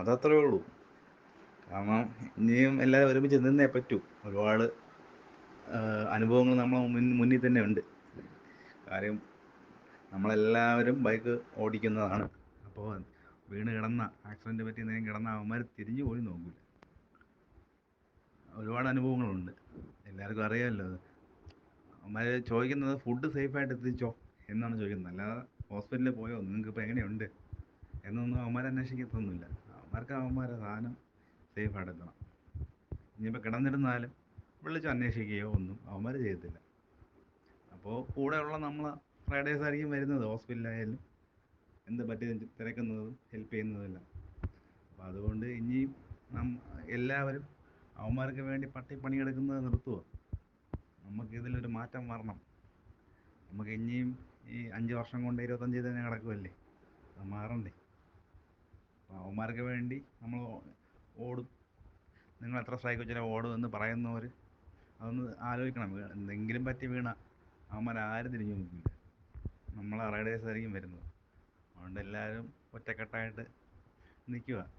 അതത്രേ ഉള്ളൂ. കാരണം ഇനിയും എല്ലാവരും ഒരുമിച്ച് നിന്നേ പറ്റൂ. ഒരുപാട് അനുഭവങ്ങൾ നമ്മളെ മുന്നിൽ തന്നെ ഉണ്ട്. കാര്യം നമ്മളെല്ലാവരും ബൈക്ക് ഓടിക്കുന്നതാണ്. അപ്പോൾ വീണ് കിടന്ന ആക്സിഡന്റ് പറ്റി നേരം കിടന്ന അവന്മാർ തിരിഞ്ഞു പോലും നോക്കില്ല ഒരുപാട് അനുഭവങ്ങളുണ്ട്. എല്ലാവർക്കും അറിയാമല്ലോ അവന്മാർ ചോദിക്കുന്നത് ഫുഡ് സേഫായിട്ട് എത്തിച്ചോ എന്നാണ് ചോദിക്കുന്നത്. അല്ലാതെ ഹോസ്പിറ്റലിൽ പോയോ? നിങ്ങൾക്ക് ഇപ്പോൾ എങ്ങനെയുണ്ട്? എന്നൊന്നും അവന്മാർ അന്വേഷിക്കത്തൊന്നുമില്ല. അവന്മാർക്ക് അവന്മാരെ സാധനം സേഫ് എത്തണം ഇനിയിപ്പോൾ കിടന്നിരുന്നാലും വിളിച്ച് അന്വേഷിക്കുകയോ ഒന്നും അവന്മാർ ചെയ്യത്തില്ല. അപ്പോൾ കൂടെയുള്ള നമ്മൾ ഫ്രൈഡേസ് ആയിരിക്കും വരുന്നത് ഹോസ്പിറ്റലായാലും എന്ത് പറ്റി തിരക്കുന്നതും ഹെൽപ്പ് ചെയ്യുന്നതെല്ലാം അപ്പോൾ അതുകൊണ്ട് ഇനിയും നം എല്ലാവരും അവന്മാർക്ക് വേണ്ടി പട്ടി പണിയെടുക്കുന്നത് നിർത്തുക നമുക്ക് ഇതിലൊരു മാറ്റം വരണം. നമുക്ക് ഇനിയും ഈ അഞ്ച് വർഷം കൊണ്ട് ഇരുപത്തഞ്ചിൽ തന്നെ കിടക്കുമല്ലേ അത് മാറണ്ടേ? അവന്മാർക്ക് വേണ്ടി നമ്മൾ ഓടും. നിങ്ങൾ എത്ര സ്ട്രൈക്ക് വെച്ചാൽ ഓടും എന്ന് പറയുന്നവർ. അതൊന്ന് ആലോചിക്കണം. എന്തെങ്കിലും പറ്റി വീണ അവന്മാർ ആരും തിരിഞ്ഞു നോക്കില്ല. നമ്മളെ റൈഡേഴ്സ് ആയിരിക്കും വരുന്നത്. അതുകൊണ്ട് എല്ലാവരും ഒറ്റക്കെട്ടായിട്ട് നിൽക്കുക.